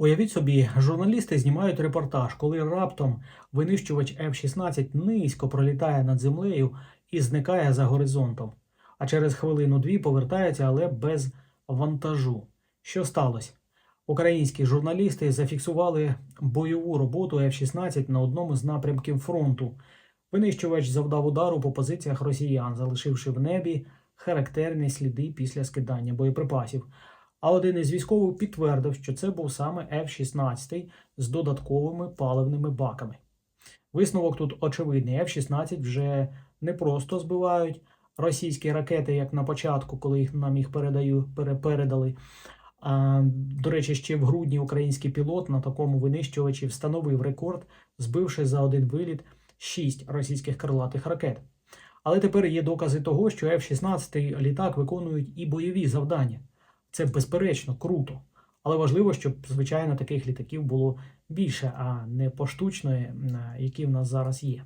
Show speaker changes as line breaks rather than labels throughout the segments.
Уявіть собі, журналісти знімають репортаж, коли раптом винищувач F-16 низько пролітає над землею і зникає за горизонтом, а через хвилину-дві повертається, але без вантажу. Що сталося? Українські журналісти зафіксували бойову роботу F-16 на одному з напрямків фронту. Винищувач завдав удару по позиціях росіян, залишивши в небі характерні сліди після скидання боєприпасів. А один із військових підтвердив, що це був саме F-16 з додатковими паливними баками. Висновок тут очевидний: F-16 вже не просто збивають російські ракети, як на початку, коли їх нам їх передаю, передали. А, до речі, ще в грудні український пілот на такому винищувачі встановив рекорд, збивши за один виліт 6 російських крилатих ракет. Але тепер є докази того, що F-16 літак виконують і бойові завдання. Це безперечно круто. Але важливо, щоб, звичайно, таких літаків було більше, а не поштучної, які в нас зараз є.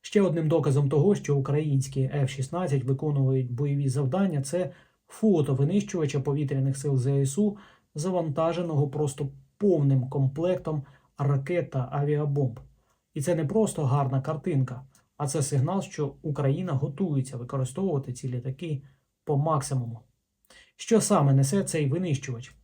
Ще одним доказом того, що українські F-16 виконують бойові завдання, це фото винищувача повітряних сил ЗСУ, завантаженого просто повним комплектом ракет та авіабомб. І це не просто гарна картинка, а це сигнал, що Україна готується використовувати ці літаки по максимуму. Що саме несе цей винищувач?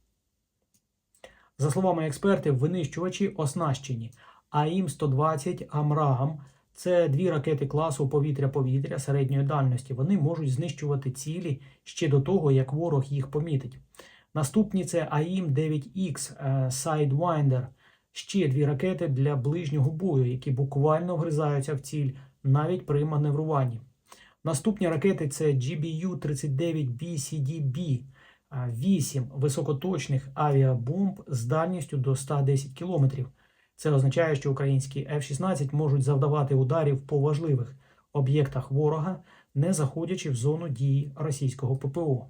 За словами експертів, винищувачі оснащені АІМ-120 Амрагам. Це дві ракети класу повітря-повітря середньої дальності. Вони можуть знищувати цілі ще до того, як ворог їх помітить. Наступні це АІМ-9Х е, Sidewinder. Ще дві ракети для ближнього бою, які буквально вгризаються в ціль навіть при маневруванні. Наступні ракети це GBU-39BCDB, 8 високоточних авіабомб з дальністю до 110 км. Це означає, що українські F-16 можуть завдавати ударів по важливих об'єктах ворога, не заходячи в зону дії російського ППО.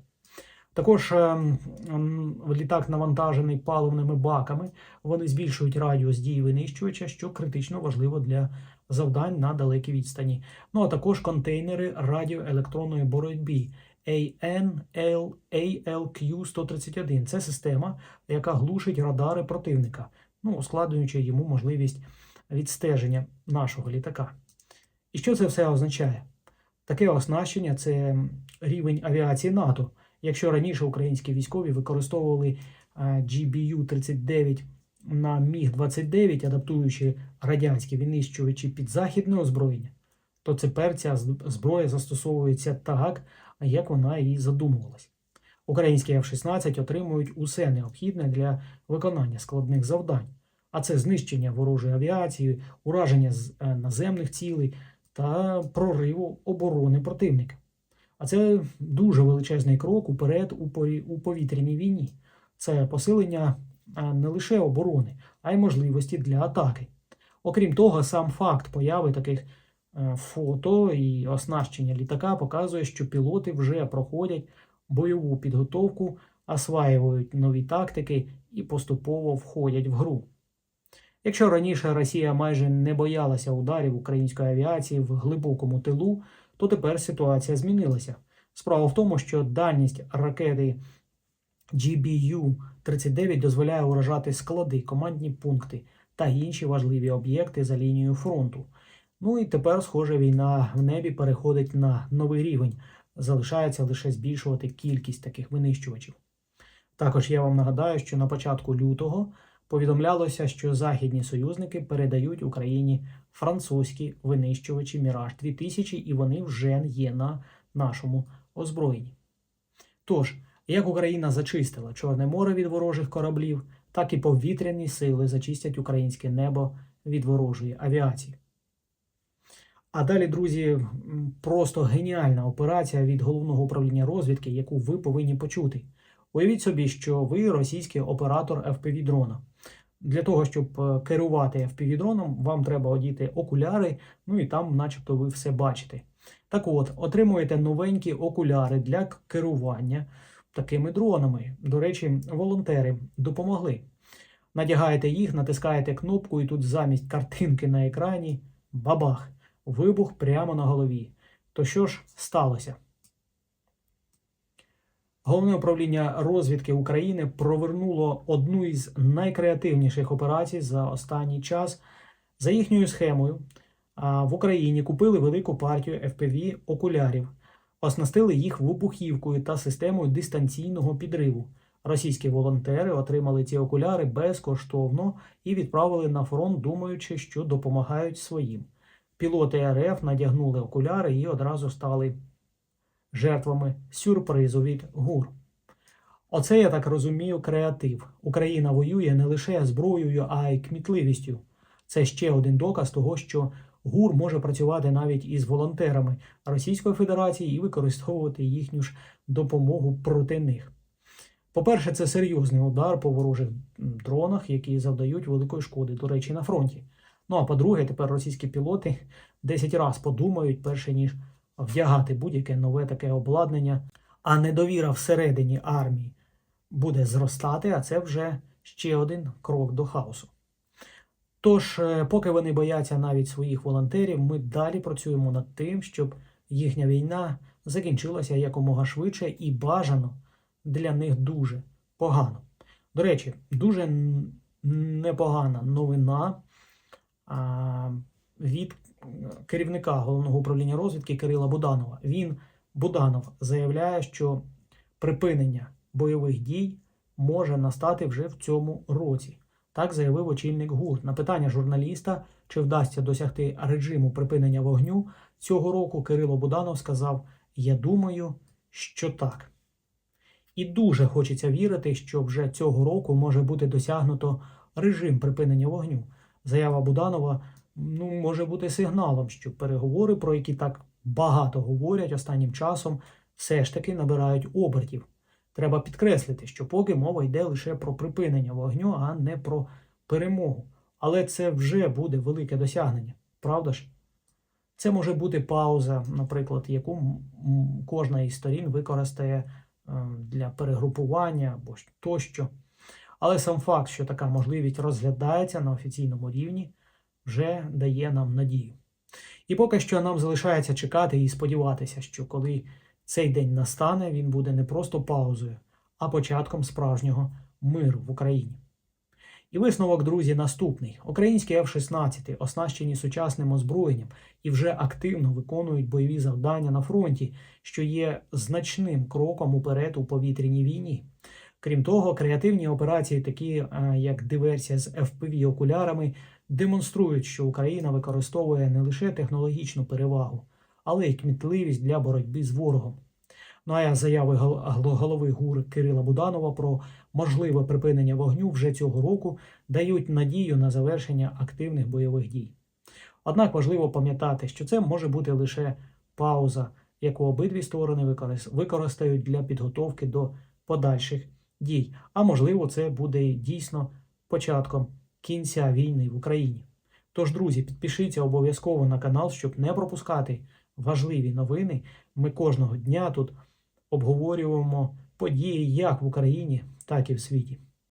Також ем, ем, літак навантажений паливними баками. Вони збільшують радіус дії винищувача, що критично важливо для завдань на далекій відстані. Ну а також контейнери радіоелектронної боротьби AN-ALQ-131. Це система, яка глушить радари противника, ну, ускладнюючи йому можливість відстеження нашого літака. І що це все означає? Таке оснащення це рівень авіації НАТО. Якщо раніше українські військові використовували е, GBU-39 на Міг-29, адаптуючи радянські винищувачі під західне озброєння, то тепер ця зброя застосовується так, як вона і задумувалась. Українські F-16 отримують усе необхідне для виконання складних завдань, а це знищення ворожої авіації, ураження е, наземних цілей та прориву оборони противника. А це дуже величезний крок уперед у пові- у повітряній війні. Це посилення не лише оборони, а й можливості для атаки. Окрім того, сам факт появи таких е, фото і оснащення літака показує, що пілоти вже проходять бойову підготовку, осваюють нові тактики і поступово входять в гру. Якщо раніше Росія майже не боялася ударів української авіації в глибокому тилу, то тепер ситуація змінилася. Справа в тому, що дальність ракети GBU-39 дозволяє уражати склади, командні пункти та інші важливі об'єкти за лінією фронту. Ну і тепер, схоже, війна в небі переходить на новий рівень. Залишається лише збільшувати кількість таких винищувачів. Також я вам нагадаю, що на початку лютого повідомлялося, що західні союзники передають Україні французькі винищувачі Міраж 2000, і вони вже є на нашому озброєнні. Тож, як Україна зачистила Чорне море від ворожих кораблів, так і повітряні сили зачистять українське небо від ворожої авіації. А далі, друзі, просто геніальна операція від головного управління розвідки, яку ви повинні почути. Уявіть собі, що ви російський оператор FPV дрона. Для того, щоб е, керувати FPV дроном, вам треба одіти окуляри, ну і там, начебто, ви все бачите. Так от, отримуєте новенькі окуляри для керування такими дронами. До речі, волонтери допомогли. Надягаєте їх, натискаєте кнопку, і тут замість картинки на екрані бабах, вибух прямо на голові. То що ж сталося? Головне управління розвідки України провернуло одну із найкреативніших операцій за останній час. За їхньою схемою в Україні купили велику партію FPV окулярів, оснастили їх вибухівкою та системою дистанційного підриву. Російські волонтери отримали ці окуляри безкоштовно і відправили на фронт, думаючи, що допомагають своїм. Пілоти РФ надягнули окуляри і одразу стали жертвами сюрпризу від ГУР. Оце, я так розумію, креатив. Україна воює не лише зброєю, а й кмітливістю. Це ще один доказ того, що ГУР може працювати навіть із волонтерами Російської Федерації і використовувати їхню ж допомогу проти них. По-перше, це серйозний удар по ворожих дронах, які завдають великої шкоди, до речі, на фронті. Ну а по-друге, тепер російські пілоти 10 разів подумають, перше ніж вдягати будь-яке нове таке обладнання, а недовіра всередині армії буде зростати, а це вже ще один крок до хаосу. Тож, е, поки вони бояться навіть своїх волонтерів, ми далі працюємо над тим, щоб їхня війна закінчилася якомога швидше і бажано для них дуже погано. До речі, дуже непогана новина від керівника головного управління розвідки Кирила Буданова. Він Буданов заявляє, що припинення бойових дій може настати вже в цьому році. Так заявив очільник ГУР. На питання журналіста, чи вдасться досягти режиму припинення вогню цього року, Кирило Буданов сказав: Я думаю, що так. І дуже хочеться вірити, що вже цього року може бути досягнуто режим припинення вогню. Заява Буданова ну, може бути сигналом, що переговори, про які так багато говорять останнім часом, все ж таки набирають обертів. Треба підкреслити, що поки мова йде лише про припинення вогню, а не про перемогу. Але це вже буде велике досягнення, правда ж? Це може бути пауза, наприклад, яку кожна із сторін використає е, для перегрупування або тощо. Але сам факт, що така можливість розглядається на офіційному рівні, вже дає нам надію. І поки що нам залишається чекати і сподіватися, що коли цей день настане, він буде не просто паузою, а початком справжнього миру в Україні. І висновок, друзі, наступний: українські F-16 оснащені сучасним озброєнням і вже активно виконують бойові завдання на фронті, що є значним кроком уперед у повітряній війні. Крім того, креативні операції, такі е, як диверсія з FPV окулярами, демонструють, що Україна використовує не лише технологічну перевагу, але й кмітливість для боротьби з ворогом. Ну а заяви гол- гол- голови ГУР Кирила Буданова про можливе припинення вогню вже цього року дають надію на завершення активних бойових дій. Однак важливо пам'ятати, що це може бути лише пауза, яку обидві сторони використають для підготовки до подальших дій. А можливо, це буде дійсно початком кінця війни в Україні. Тож, друзі, підпишіться обов'язково на канал, щоб не пропускати важливі новини. Ми кожного дня тут обговорюємо події як в Україні, так і в світі.